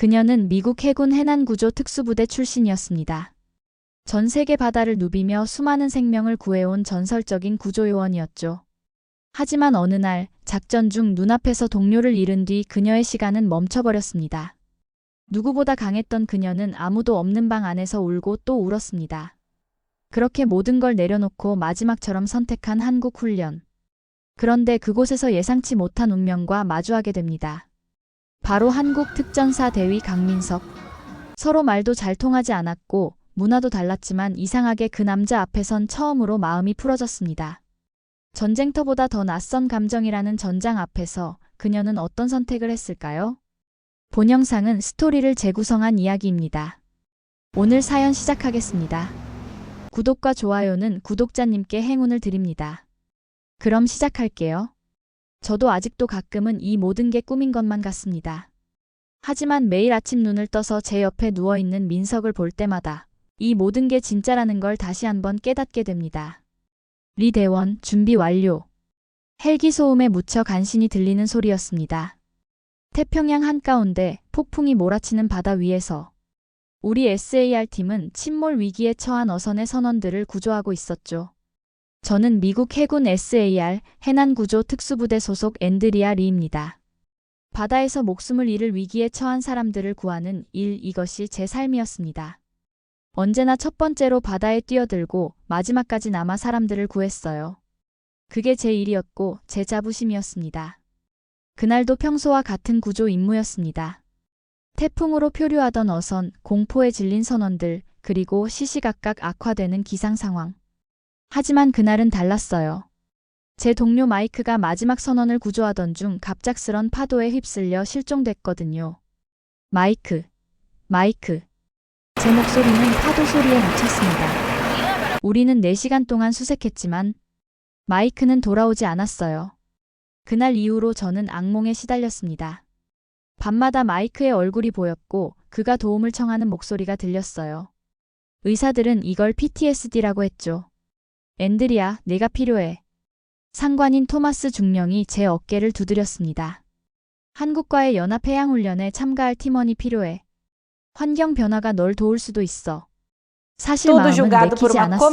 그녀는 미국 해군 해난구조 특수부대 출신이었습니다. 전 세계 바다를 누비며 수많은 생명을 구해온 전설적인 구조요원이었죠. 하지만 어느 날 작전 중 눈앞에서 동료를 잃은 뒤 그녀의 시간은 멈춰버렸습니다. 누구보다 강했던 그녀는 아무도 없는 방 안에서 울고 또 울었습니다. 그렇게 모든 걸 내려놓고 마지막처럼 선택한 한국 훈련. 그런데 그곳에서 예상치 못한 운명과 마주하게 됩니다. 바로 한국 특전사 대위 강민석. 서로 말도 잘 통하지 않았고 문화도 달랐지만 이상하게 그 남자 앞에선 처음으로 마음이 풀어졌습니다. 전쟁터보다 더 낯선 감정이라는 전장 앞에서 그녀는 어떤 선택을 했을까요? 본 영상은 스토리를 재구성한 이야기입니다. 오늘 사연 시작하겠습니다. 구독과 좋아요는 구독자님께 행운을 드립니다. 그럼 시작할게요. 저도 아직도 가끔은 이 모든 게 꿈인 것만 같습니다. 하지만 매일 아침 눈을 떠서 제 옆에 누워있는 민석을 볼 때마다 이 모든 게 진짜라는 걸 다시 한번 깨닫게 됩니다. 리 대원 준비 완료. 헬기 소음에 묻혀 간신히 들리는 소리였습니다. 태평양 한가운데 폭풍이 몰아치는 바다 위에서 우리 SAR 팀은 침몰 위기에 처한 어선의 선원들을 구조하고 있었죠. 저는 미국 해군 SAR 해난구조 특수부대 소속 앤드리아 리입니다. 바다에서 목숨을 잃을 위기에 처한 사람들을 구하는 일 이것이 제 삶이었습니다. 언제나 첫 번째로 바다에 뛰어들고 마지막까지 남아 사람들을 구했어요. 그게 제 일이었고 제 자부심이었습니다. 그날도 평소와 같은 구조 임무였습니다. 태풍으로 표류하던 어선, 공포에 질린 선원들, 그리고 시시각각 악화되는 기상 상황. 하지만 그날은 달랐어요. 제 동료 마이크가 마지막 선원을 구조하던 중 갑작스런 파도에 휩쓸려 실종됐거든요. 마이크, 마이크. 제 목소리는 파도 소리에 묻혔습니다. 우리는 4시간 동안 수색했지만 마이크는 돌아오지 않았어요. 그날 이후로 저는 악몽에 시달렸습니다. 밤마다 마이크의 얼굴이 보였고 그가 도움을 청하는 목소리가 들렸어요. 의사들은 이걸 PTSD라고 했죠. 앤드리아, 내가 필요해. 상관인 토마스 중령이 제 어깨를 두드렸습니다. 한국과의 연합해양훈련에 참가할 팀원이 필요해. 환경 변화가 널 도울 수도 있어. 사실 마음은 내키지 않았어요.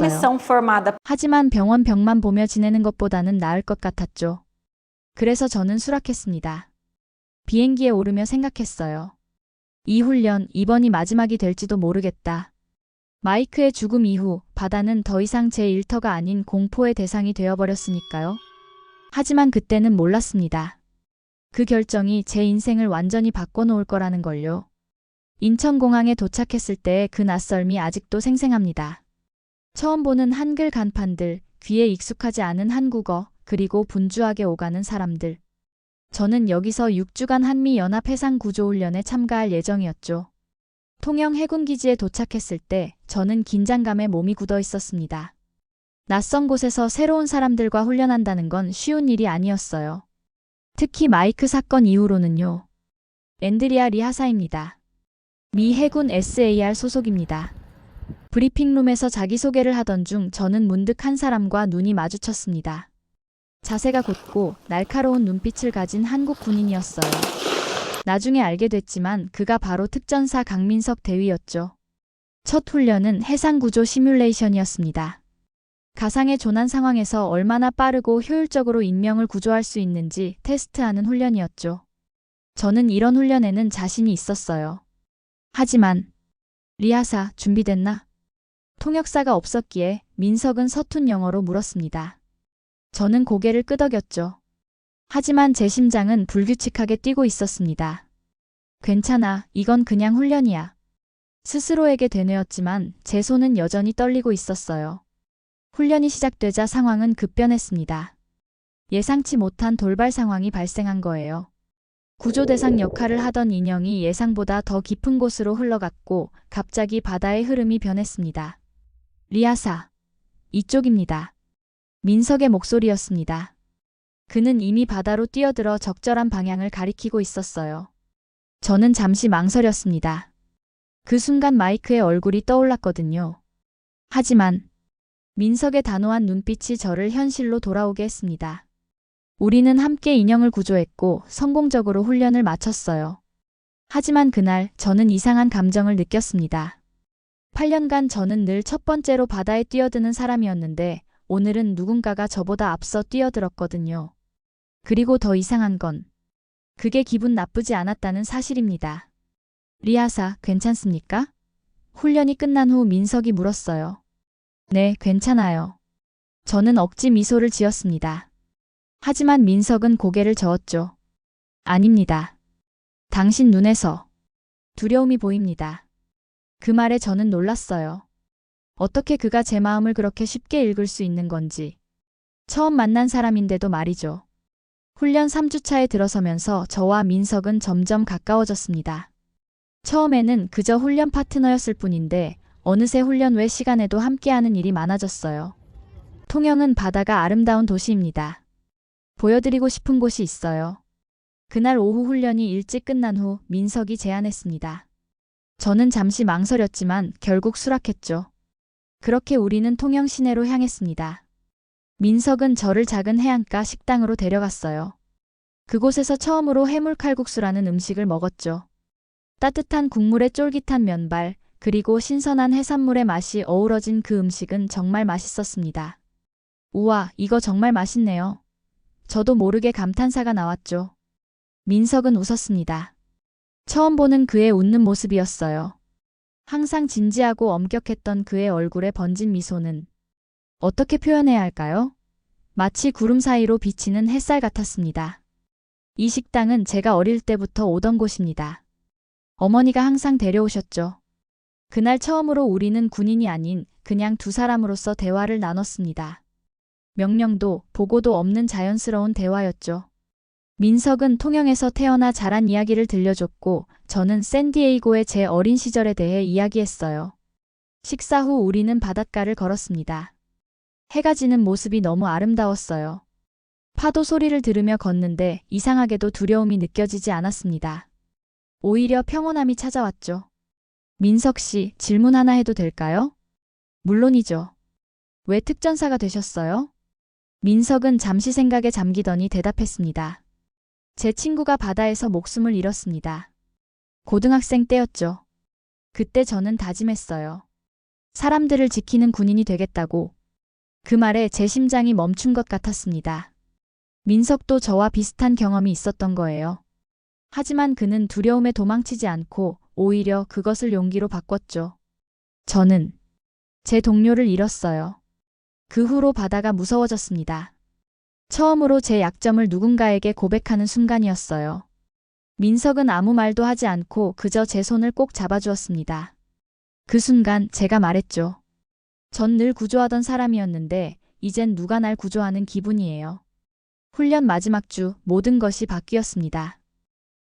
하지만 병원 벽만 보며 지내는 것보다는 나을 것 같았죠. 그래서 저는 수락했습니다. 비행기에 오르며 생각했어요. 이 훈련 이번이 마지막이 될지도 모르겠다. 마이크의 죽음 이후 바다는 더 이상 제 일터가 아닌 공포의 대상이 되어버렸으니까요. 하지만 그때는 몰랐습니다. 그 결정이 제 인생을 완전히 바꿔놓을 거라는 걸요. 인천공항에 도착했을 때의 그 낯설미 아직도 생생합니다. 처음 보는 한글 간판들, 귀에 익숙하지 않은 한국어, 그리고 분주하게 오가는 사람들. 저는 여기서 6주간 한미연합해상구조훈련에 참가할 예정이었죠. 통영 해군기지에 도착했을 때 저는 긴장감에 몸이 굳어 있었습니다. 낯선 곳에서 새로운 사람들과 훈련한다는 건 쉬운 일이 아니었어요. 특히 마이크 사건 이후로는요. 앤드리아 리 하사입니다. 미 해군 SAR 소속입니다. 브리핑룸에서 자기소개를 하던 중 저는 문득 한 사람과 눈이 마주쳤습니다. 자세가 곧고 날카로운 눈빛을 가진 한국 군인이었어요. 나중에 알게 됐지만 그가 바로 특전사 강민석 대위였죠. 첫 훈련은 해상구조 시뮬레이션이었습니다. 가상의 조난 상황에서 얼마나 빠르고 효율적으로 인명을 구조할 수 있는지 테스트하는 훈련이었죠. 저는 이런 훈련에는 자신이 있었어요. 하지만 리하사 준비됐나? 통역사가 없었기에 민석은 서툰 영어로 물었습니다. 저는 고개를 끄덕였죠. 하지만 제 심장은 불규칙하게 뛰고 있었습니다. 괜찮아, 이건 그냥 훈련이야. 스스로에게 되뇌었지만 제 손은 여전히 떨리고 있었어요. 훈련이 시작되자 상황은 급변했습니다. 예상치 못한 돌발 상황이 발생한 거예요. 구조 대상 역할을 하던 인형이 예상보다 더 깊은 곳으로 흘러갔고 갑자기 바다의 흐름이 변했습니다. 리아사, 이쪽입니다. 민석의 목소리였습니다. 그는 이미 바다로 뛰어들어 적절한 방향을 가리키고 있었어요. 저는 잠시 망설였습니다. 그 순간 마이크의 얼굴이 떠올랐거든요. 하지만 민석의 단호한 눈빛이 저를 현실로 돌아오게 했습니다. 우리는 함께 인형을 구조했고 성공적으로 훈련을 마쳤어요. 하지만 그날 저는 이상한 감정을 느꼈습니다. 8년간 저는 늘 첫 번째로 바다에 뛰어드는 사람이었는데 오늘은 누군가가 저보다 앞서 뛰어들었거든요. 그리고 더 이상한 건 그게 기분 나쁘지 않았다는 사실입니다. 리아사, 괜찮습니까? 훈련이 끝난 후 민석이 물었어요. 네, 괜찮아요. 저는 억지 미소를 지었습니다. 하지만 민석은 고개를 저었죠. 아닙니다. 당신 눈에서 두려움이 보입니다. 그 말에 저는 놀랐어요. 어떻게 그가 제 마음을 그렇게 쉽게 읽을 수 있는 건지. 처음 만난 사람인데도 말이죠. 훈련 3주차에 들어서면서 저와 민석은 점점 가까워졌습니다. 처음에는 그저 훈련 파트너였을 뿐인데 어느새 훈련 외 시간에도 함께하는 일이 많아졌어요. 통영은 바다가 아름다운 도시입니다. 보여드리고 싶은 곳이 있어요. 그날 오후 훈련이 일찍 끝난 후 민석이 제안했습니다. 저는 잠시 망설였지만 결국 수락했죠. 그렇게 우리는 통영 시내로 향했습니다. 민석은 저를 작은 해안가 식당으로 데려갔어요. 그곳에서 처음으로 해물칼국수라는 음식을 먹었죠. 따뜻한 국물에 쫄깃한 면발, 그리고 신선한 해산물의 맛이 어우러진 그 음식은 정말 맛있었습니다. 우와, 이거 정말 맛있네요. 저도 모르게 감탄사가 나왔죠. 민석은 웃었습니다. 처음 보는 그의 웃는 모습이었어요. 항상 진지하고 엄격했던 그의 얼굴에 번진 미소는 어떻게 표현해야 할까요? 마치 구름 사이로 비치는 햇살 같았습니다. 이 식당은 제가 어릴 때부터 오던 곳입니다. 어머니가 항상 데려오셨죠. 그날 처음으로 우리는 군인이 아닌 그냥 두 사람으로서 대화를 나눴습니다. 명령도 보고도 없는 자연스러운 대화였죠. 민석은 통영에서 태어나 자란 이야기를 들려줬고 저는 샌디에이고의 제 어린 시절에 대해 이야기했어요. 식사 후 우리는 바닷가를 걸었습니다. 해가 지는 모습이 너무 아름다웠어요. 파도 소리를 들으며 걷는데 이상하게도 두려움이 느껴지지 않았습니다. 오히려 평온함이 찾아왔죠. 민석 씨, 질문 하나 해도 될까요? 물론이죠. 왜 특전사가 되셨어요? 민석은 잠시 생각에 잠기더니 대답했습니다. 제 친구가 바다에서 목숨을 잃었습니다. 고등학생 때였죠. 그때 저는 다짐했어요. 사람들을 지키는 군인이 되겠다고. 그 말에 제 심장이 멈춘 것 같았습니다. 민석도 저와 비슷한 경험이 있었던 거예요. 하지만 그는 두려움에 도망치지 않고 오히려 그것을 용기로 바꿨죠. 저는 제 동료를 잃었어요. 그 후로 바다가 무서워졌습니다. 처음으로 제 약점을 누군가에게 고백하는 순간이었어요. 민석은 아무 말도 하지 않고 그저 제 손을 꼭 잡아주었습니다. 그 순간 제가 말했죠. 전 늘 구조하던 사람이었는데 이젠 누가 날 구조하는 기분이에요. 훈련 마지막 주 모든 것이 바뀌었습니다.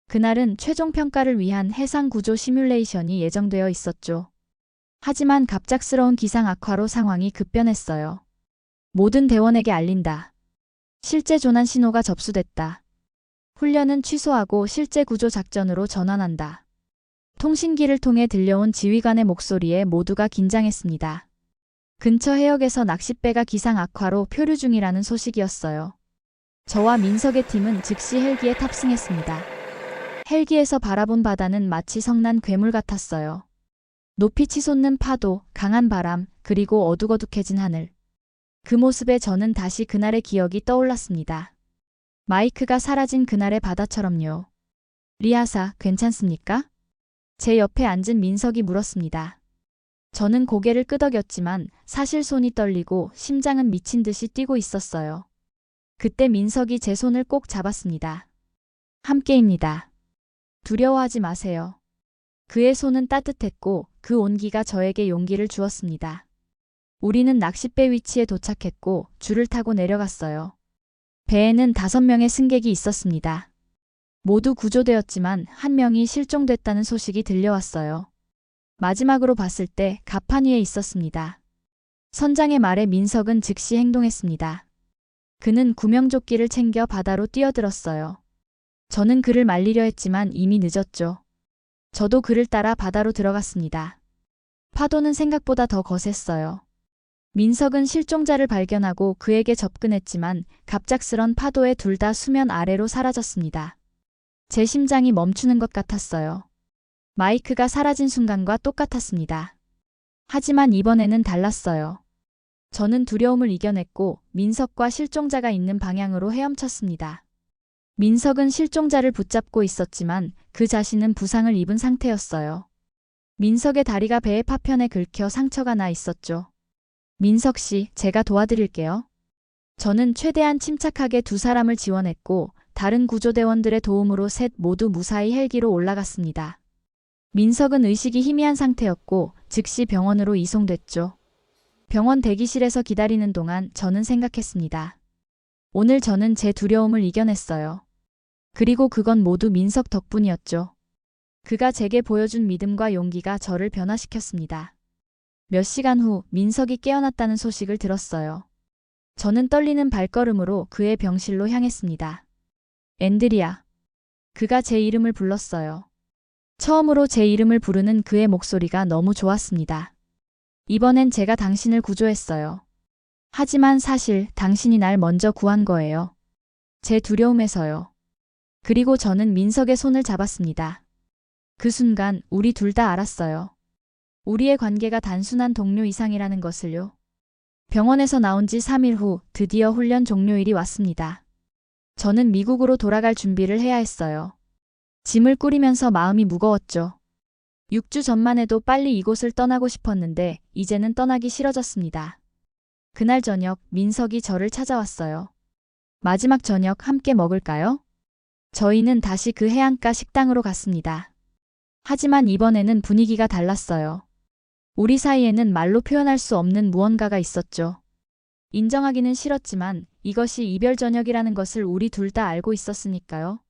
그날은 최종 평가를 위한 해상 구조 시뮬레이션이 예정되어 있었죠. 하지만 갑작스러운 기상 악화로 상황이 급변했어요. 모든 대원에게 알린다. 실제 조난 신호가 접수됐다. 훈련은 취소하고 실제 구조 작전으로 전환한다. 통신기를 통해 들려온 지휘관의 목소리에 모두가 긴장했습니다. 근처 해역에서 낚싯배가 기상 악화로 표류 중이라는 소식이었어요. 저와 민석의 팀은 즉시 헬기에 탑승했습니다. 헬기에서 바라본 바다는 마치 성난 괴물 같았어요. 높이 치솟는 파도, 강한 바람, 그리고 어둑어둑해진 하늘. 그 모습에 저는 다시 그날의 기억이 떠올랐습니다. 마이크가 사라진 그날의 바다처럼요. 리아사, 괜찮습니까? 제 옆에 앉은 민석이 물었습니다. 저는 고개를 끄덕였지만 사실 손이 떨리고 심장은 미친 듯이 뛰고 있었어요. 그때 민석이 제 손을 꼭 잡았습니다. 함께입니다. 두려워하지 마세요. 그의 손은 따뜻했고 그 온기가 저에게 용기를 주었습니다. 우리는 낚싯배 위치에 도착했고 줄을 타고 내려갔어요. 배에는 다섯 명의 승객이 있었습니다. 모두 구조되었지만 한 명이 실종됐다는 소식이 들려왔어요. 마지막으로 봤을 때 가판 위에 있었습니다. 선장의 말에 민석은 즉시 행동했습니다. 그는 구명조끼를 챙겨 바다로 뛰어들었어요. 저는 그를 말리려 했지만 이미 늦었죠. 저도 그를 따라 바다로 들어갔습니다. 파도는 생각보다 더 거셌어요. 민석은 실종자를 발견하고 그에게 접근했지만 갑작스런 파도에 둘 다 수면 아래로 사라졌습니다. 제 심장이 멈추는 것 같았어요. 마이크가 사라진 순간과 똑같았습니다. 하지만 이번에는 달랐어요. 저는 두려움을 이겨냈고 민석과 실종자가 있는 방향으로 헤엄쳤습니다. 민석은 실종자를 붙잡고 있었지만 그 자신은 부상을 입은 상태였어요. 민석의 다리가 배의 파편에 긁혀 상처가 나 있었죠. 민석 씨, 제가 도와드릴게요. 저는 최대한 침착하게 두 사람을 지원했고 다른 구조대원들의 도움으로 셋 모두 무사히 헬기로 올라갔습니다. 민석은 의식이 희미한 상태였고 즉시 병원으로 이송됐죠. 병원 대기실에서 기다리는 동안 저는 생각했습니다. 오늘 저는 제 두려움을 이겨냈어요. 그리고 그건 모두 민석 덕분이었죠. 그가 제게 보여준 믿음과 용기가 저를 변화시켰습니다. 몇 시간 후 민석이 깨어났다는 소식을 들었어요. 저는 떨리는 발걸음으로 그의 병실로 향했습니다. 앤드리아. 그가 제 이름을 불렀어요. 처음으로 제 이름을 부르는 그의 목소리가 너무 좋았습니다. 이번엔 제가 당신을 구조했어요. 하지만 사실 당신이 날 먼저 구한 거예요. 제 두려움에서요. 그리고 저는 민석의 손을 잡았습니다. 그 순간 우리 둘 다 알았어요. 우리의 관계가 단순한 동료 이상이라는 것을요. 병원에서 나온 지 3일 후 드디어 훈련 종료일이 왔습니다. 저는 미국으로 돌아갈 준비를 해야 했어요. 짐을 꾸리면서 마음이 무거웠죠. 6주 전만 해도 빨리 이곳을 떠나고 싶었는데 이제는 떠나기 싫어졌습니다. 그날 저녁 민석이 저를 찾아왔어요. 마지막 저녁 함께 먹을까요? 저희는 다시 그 해안가 식당으로 갔습니다. 하지만 이번에는 분위기가 달랐어요. 우리 사이에는 말로 표현할 수 없는 무언가가 있었죠. 인정하기는 싫었지만 이것이 이별 저녁이라는 것을 우리 둘 다 알고 있었으니까요.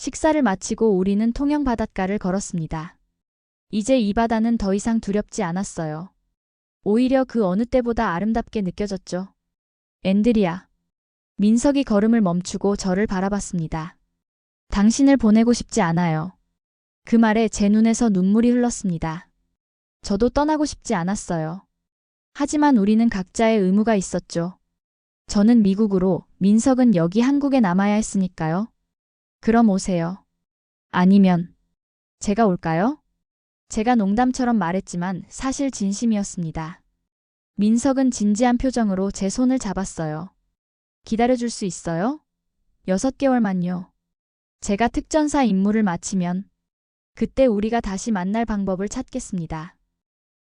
식사를 마치고 우리는 통영 바닷가를 걸었습니다. 이제 이 바다는 더 이상 두렵지 않았어요. 오히려 그 어느 때보다 아름답게 느껴졌죠. 앤드리아. 민석이 걸음을 멈추고 저를 바라봤습니다. 당신을 보내고 싶지 않아요. 그 말에 제 눈에서 눈물이 흘렀습니다. 저도 떠나고 싶지 않았어요. 하지만 우리는 각자의 의무가 있었죠. 저는 미국으로, 민석은 여기 한국에 남아야 했으니까요. 그럼 오세요. 아니면, 제가 올까요? 제가 농담처럼 말했지만 사실 진심이었습니다. 민석은 진지한 표정으로 제 손을 잡았어요. 기다려줄 수 있어요? 여섯 개월만요. 제가 특전사 임무를 마치면 그때 우리가 다시 만날 방법을 찾겠습니다.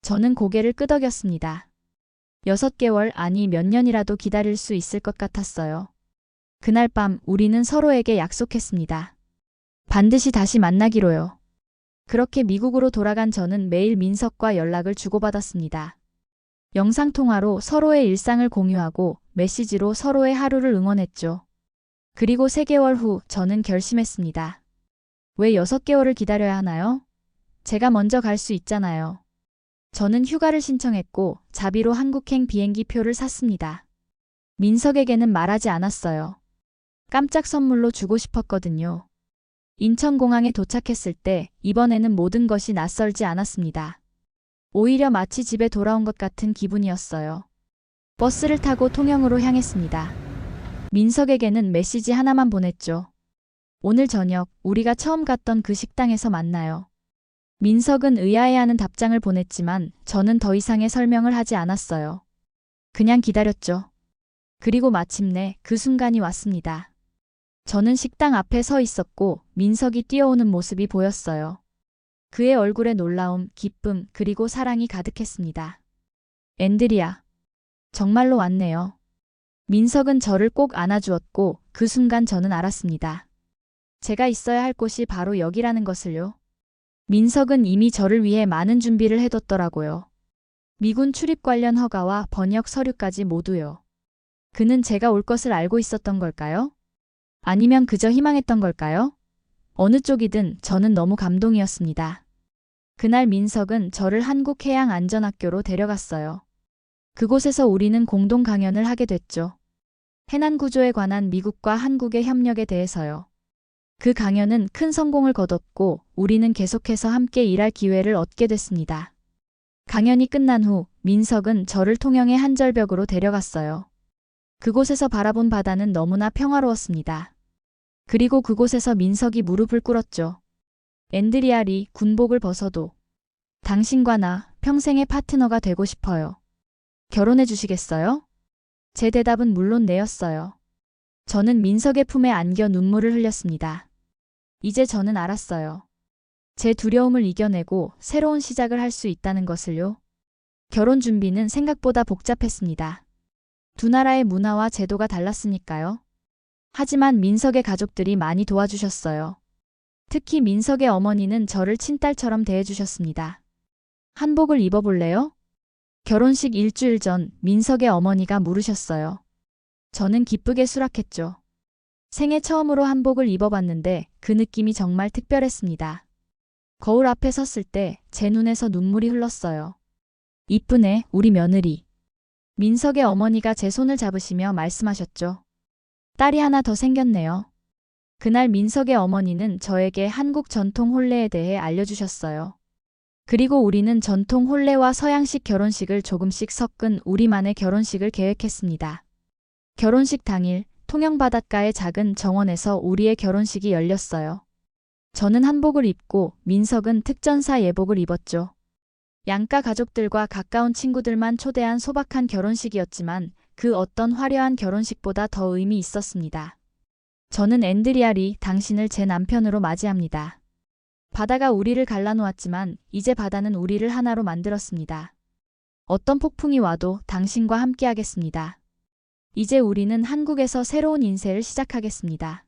저는 고개를 끄덕였습니다. 여섯 개월 아니 몇 년이라도 기다릴 수 있을 것 같았어요. 그날 밤 우리는 서로에게 약속했습니다. 반드시 다시 만나기로요. 그렇게 미국으로 돌아간 저는 매일 민석과 연락을 주고받았습니다. 영상통화로 서로의 일상을 공유하고 메시지로 서로의 하루를 응원했죠. 그리고 3개월 후 저는 결심했습니다. 왜 6개월을 기다려야 하나요? 제가 먼저 갈 수 있잖아요. 저는 휴가를 신청했고 자비로 한국행 비행기 표를 샀습니다. 민석에게는 말하지 않았어요. 깜짝 선물로 주고 싶었거든요. 인천공항에 도착했을 때 이번에는 모든 것이 낯설지 않았습니다. 오히려 마치 집에 돌아온 것 같은 기분이었어요. 버스를 타고 통영으로 향했습니다. 민석에게는 메시지 하나만 보냈죠. 오늘 저녁 우리가 처음 갔던 그 식당에서 만나요. 민석은 의아해하는 답장을 보냈지만 저는 더 이상의 설명을 하지 않았어요. 그냥 기다렸죠. 그리고 마침내 그 순간이 왔습니다. 저는 식당 앞에 서 있었고 민석이 뛰어오는 모습이 보였어요. 그의 얼굴에 놀라움, 기쁨, 그리고 사랑이 가득했습니다. 앤드리아. 정말로 왔네요. 민석은 저를 꼭 안아주었고 그 순간 저는 알았습니다. 제가 있어야 할 곳이 바로 여기라는 것을요. 민석은 이미 저를 위해 많은 준비를 해뒀더라고요. 미군 출입 관련 허가와 번역 서류까지 모두요. 그는 제가 올 것을 알고 있었던 걸까요? 아니면 그저 희망했던 걸까요? 어느 쪽이든 저는 너무 감동이었습니다. 그날 민석은 저를 한국해양안전학교로 데려갔어요. 그곳에서 우리는 공동 강연을 하게 됐죠. 해난 구조에 관한 미국과 한국의 협력에 대해서요. 그 강연은 큰 성공을 거뒀고 우리는 계속해서 함께 일할 기회를 얻게 됐습니다. 강연이 끝난 후 민석은 저를 통영의 한절벽으로 데려갔어요. 그곳에서 바라본 바다는 너무나 평화로웠습니다. 그리고 그곳에서 민석이 무릎을 꿇었죠. 앤드리아리 군복을 벗어도 당신과 나 평생의 파트너가 되고 싶어요. 결혼해 주시겠어요? 제 대답은 물론 네였어요. 저는 민석의 품에 안겨 눈물을 흘렸습니다. 이제 저는 알았어요. 제 두려움을 이겨내고 새로운 시작을 할 수 있다는 것을요. 결혼 준비는 생각보다 복잡했습니다. 두 나라의 문화와 제도가 달랐으니까요. 하지만 민석의 가족들이 많이 도와주셨어요. 특히 민석의 어머니는 저를 친딸처럼 대해주셨습니다. 한복을 입어볼래요? 결혼식 일주일 전 민석의 어머니가 물으셨어요. 저는 기쁘게 수락했죠. 생애 처음으로 한복을 입어봤는데 그 느낌이 정말 특별했습니다. 거울 앞에 섰을 때 제 눈에서 눈물이 흘렀어요. 이쁘네, 우리 며느리. 민석의 어머니가 제 손을 잡으시며 말씀하셨죠. 딸이 하나 더 생겼네요. 그날 민석의 어머니는 저에게 한국 전통 혼례에 대해 알려주셨어요. 그리고 우리는 전통 혼례와 서양식 결혼식을 조금씩 섞은 우리만의 결혼식을 계획했습니다. 결혼식 당일 통영 바닷가의 작은 정원에서 우리의 결혼식이 열렸어요. 저는 한복을 입고 민석은 특전사 예복을 입었죠. 양가 가족들과 가까운 친구들만 초대한 소박한 결혼식이었지만 그 어떤 화려한 결혼식보다 더 의미 있었습니다. 저는 앤드리아리 당신을 제 남편으로 맞이합니다. 바다가 우리를 갈라놓았지만 이제 바다는 우리를 하나로 만들었습니다. 어떤 폭풍이 와도 당신과 함께하겠습니다. 이제 우리는 한국에서 새로운 인생을 시작하겠습니다.